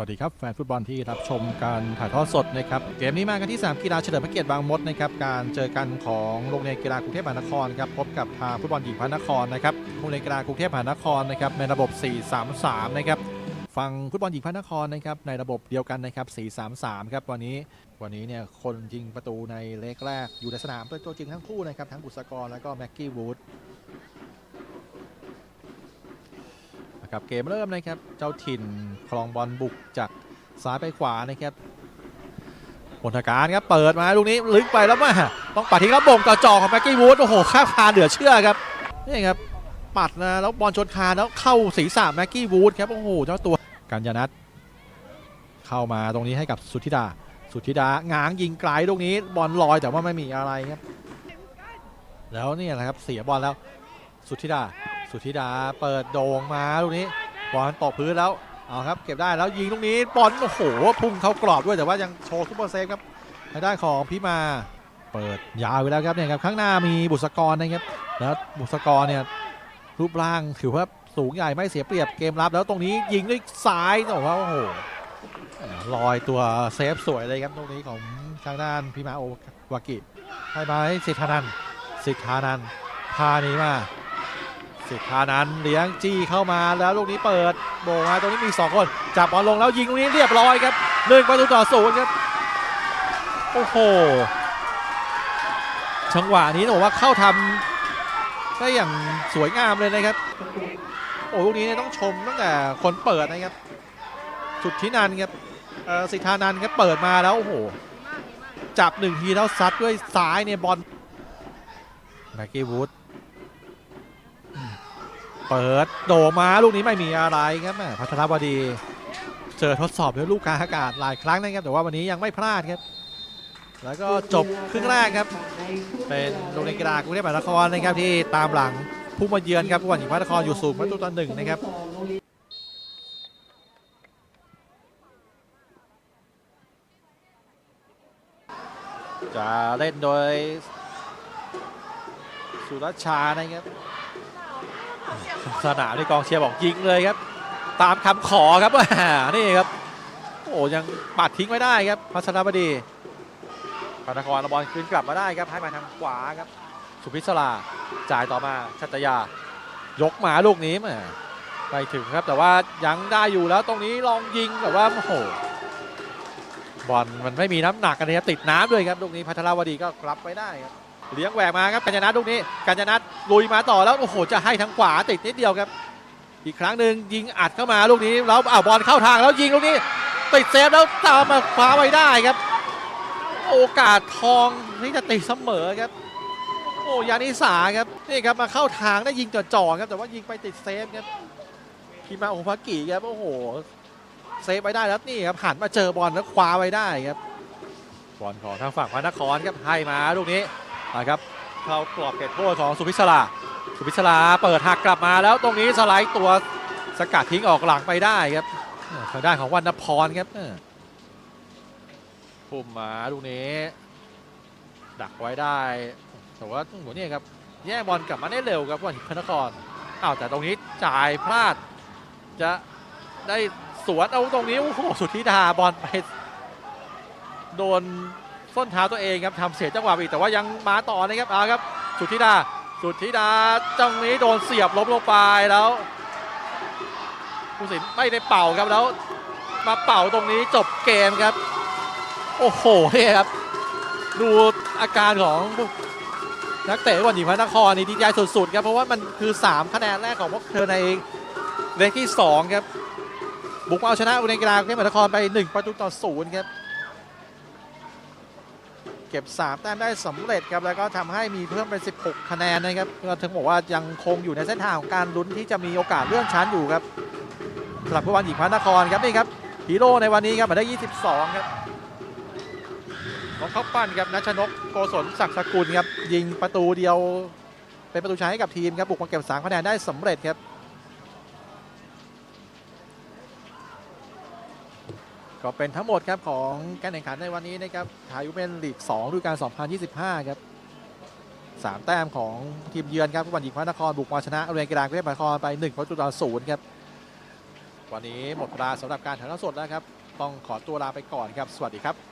สวัสดีครับ แฟนฟุตบอลที่รับชมการถ่ายทอดสดนะครับเกมนี้มากันที่ 3 กีฬาเฉลิมพระเกียรติบางมดนะครับการเจอกันของโรงเรียนกีฬากรุงเทพมหานครครับพบกับทางฟุตบอลหญิงพระนครนะครับโรงเรียนกีฬากรุงเทพมหานครนะครับในระบบ 4-3-3 นะครับฝั่งฟุตบอลหญิงพระนครนะครับในระบบเดียวกันนะครับ 4-3-3 ครับวันนี้วันนี้เนี่ยคนยิงประตูในเล็กแรกอยู่ในสนามเป็นตัวจริงทั้งคู่นะครับทั้งบุษกรแล้วก็แม็กกี้วูดับเกมเริ่มนะครับ เจ้าถิ่นคลองบอลบุกจากซ้ายไปขวานะครับผลการครับเปิดมาลูกนี้ลึกไปแล้วมาต้องปัดทิ้งแล้วบ่งต่อจอของแม็กกี้วูดโอ้โหข้ามคานเหลือเชื่อครับนี่ครับปัดนะแล้วบอลชนคานแล้วเข้าศีรษะแม็กกี้วูดครับโอ้โหเจ้าตัวกัญญานัทเข้ามาตรงนี้ให้กับสุทธิดา สุทธิดาง้างยิงไกลลูกนี้บอลลอยแต่ว่าไม่มีอะไรครับ แล้วนี่ยนะครับเสียบอลแล้ว สุทธิดา สุธิดาเปิดโด่งมาลูกนี้บอลตกพื้นแล้วเอาครับ เก็บได้แล้วยิงลูกนี้บอลโอ้โหพุ่งเข้ากรอบด้วยแต่ว่ายังโชว์ซุปเปอร์เซฟครับทางด้านของพี่มาเปิดยาวไปแล้วครับเนี่ยครับข้างหน้ามีบุษกรนะครับแล้วบุษกรเนี่ยรูปร่างถือว่าสูงใหญ่ไม่เสียเปรียบเกมรับแล้วตรงนี้ยิงด้วยซ้ายบอกว่าโอ้โหลอยตัวเซฟสวยเลยครับตรงนี้ของทางด้านพีมาโอวากิให้มาสิทธานันสิทธานันพานี้มา สิทธานันเลี้ยงจี้เข้ามาแล้วลูกนี้เปิดโบงมาตรงนี้มี 2 คนจับบอลลงแล้วยิงลูกนี้เรียบร้อยครับหนึ่งประตูต่อศูนย์ครับโอ้โหจังหวะนี้ต้องบอกว่าเข้าทำได้อย่างสวยงามเลยนะครับ โอ้ลูกนี้เนี่ยต้องชมตั้งแต่คนเปิดนะครับสุดที่นันครับสิทธานันครับเปิดมาแล้วโอ้โหจับหนึ่งทีแล้วซัดด้วยซ้ายเนี่ยบอลแม็กกี้วูด เปิดโดมาลูกนี้ไม่มีอะไรครับแม่พัทรบดีเจอทดสอบด้วยลูกกลางอากาศหลายครั้งนะครับแต่ว่าวันนี้ยังไม่พลาดครับ แล้วก็จบครึ่งแรกครับ เป็นโรงเรียนกีฬากรุงเทพมหานครนะครับที่ตามหลังผู้มาเยือนครับผู้วันหญิงพระนครอยู่สูงประตูต่อหนึ่งนะครับจะเล่นโดยสุรชานะครับ สนามที่กองเชียร์บอกยิงเลยครับ ตามคำขอครับแหม่นี่ครับ โอ้ยังปัดทิ้งไม่ได้ครับพัชรบดีพระนครเอาบอลคืนกลับมาได้ครับให้มาทางขวาครับ สุพิศราจ่ายต่อมาชัตยายกมาลูกนี้แหมาไปถึงครับแต่ว่ายังได้อยู่แล้วตรงนี้ลองยิงแต่ว่าโอ้โหบอลมันไม่มีน้ำหนักกันนะครับติดน้ำด้วยครับลูกนี้พัทรวดีก็กลับไปได้ครับ เลี้ยงแหวกมาครับกัญญานัทลูกนี้กัญญานัทลุยมาต่อแล้วโอ้โหจะให้ทางขวาติดนิดเดียวครับ อีกครั้งหนึ่งยิงอัดเข้ามาลูกนี้แล้วอ่าวบอลเข้าทางแล้วยิงลูกนี้ติดเซฟแล้วตามมาคว้าไว้ได้ครับ โอกาสทองที่จะตีเสมอครับโอ้ยานิสาครับนี่ครับมาเข้าทางได้ยิงจ่อๆครับแต่ว่ายิงไปติดเซฟครับพีมาโอภากิครับโอ้โหเซฟไปได้แล้วนี่ครับหันมาเจอบอลแล้วคว้าไว้ได้ครับบอลของทางฝั่งพระนครครับให้มาลูกนี้ นะครับเข้ากรอบเขตโทษของสุพิศราสุพิศราเปิดหักกลับมาแล้วตรงนี้สไลด์ตัวสกัดทิ้งออกหลังไปได้ครับเออทางด้านของวรรณพรครับพุ่มมาลูกนี้ ดักไว้ได้แต่ว่าโอ้โหเนี่ยครับแย่บอลกลับมาได้เร็วครับวันพระนครอ้าวแต่ตรงนี้จ่ายพลาด จะได้สวนเอาตรงนี้โอ้โหสุดที่ดาบอลไปโดน ส้นเท้าตัวเองครับทำเสียจังหวะอีกแต่ว่ายังมาต่อนะครับเอาครับ สุทธิดา สุทธิดาจังนี้โดนเสียบล้มลงไปแล้วผู้สินไม่ได้เป่าครับแล้ว มาเป่าตรงนี้จบเกมครับ โอ้โหเนี่ยครับ ดูอาการของนักเตะวันหญิงพระนครนี่ดีใจสุดๆครับเพราะว่ามันคือ 3 คะแนนแรกของพวกเธอในเลขที่ 2 ครับ บุกเอาชนะอุเนกีฬารุงเทพมหานครไป 1 ประตูต่อศูนย์ครับ เก็บ 3 แต้มได้สำเร็จครับแล้วก็ทำให้มีเพิ่มเป็น 16 คะแนนนะครับก็ถึงบอกว่ายังคงอยู่ในเส้นทางของการลุ้นที่จะมีโอกาสเลื่อนชั้นอยู่ครับสำหรับผู้วันหญิงพระนครครับนี่ครับฮีโร่ในวันนี้ครับหมายเลข22 ครับของเขาปั้นครับนัชนกโกศลศักดิ์สกุลครับยิงประตูเดียว เป็นประตูชัยให้กับทีมครับบุกมาเก็บ3คะแนนได้สำเร็จครับ ก็เป็นทั้งหมดครับของการแข่งขันในวันนี้นะครับทยยูเมนลีก2ฤดูกาล 2025 ครับสามแต้มของทีมเยือนครับผู้บันหญิงพระนครบุกมาชนะเรียนกีฬากรุงเทพมหานครไป1ประตูต่อศูนย์ครับ วันนี้หมดเวลาสำหรับการถ่ายทอดสดแล้วครับ ต้องขอตัวลาไปก่อนครับ สวัสดีครับ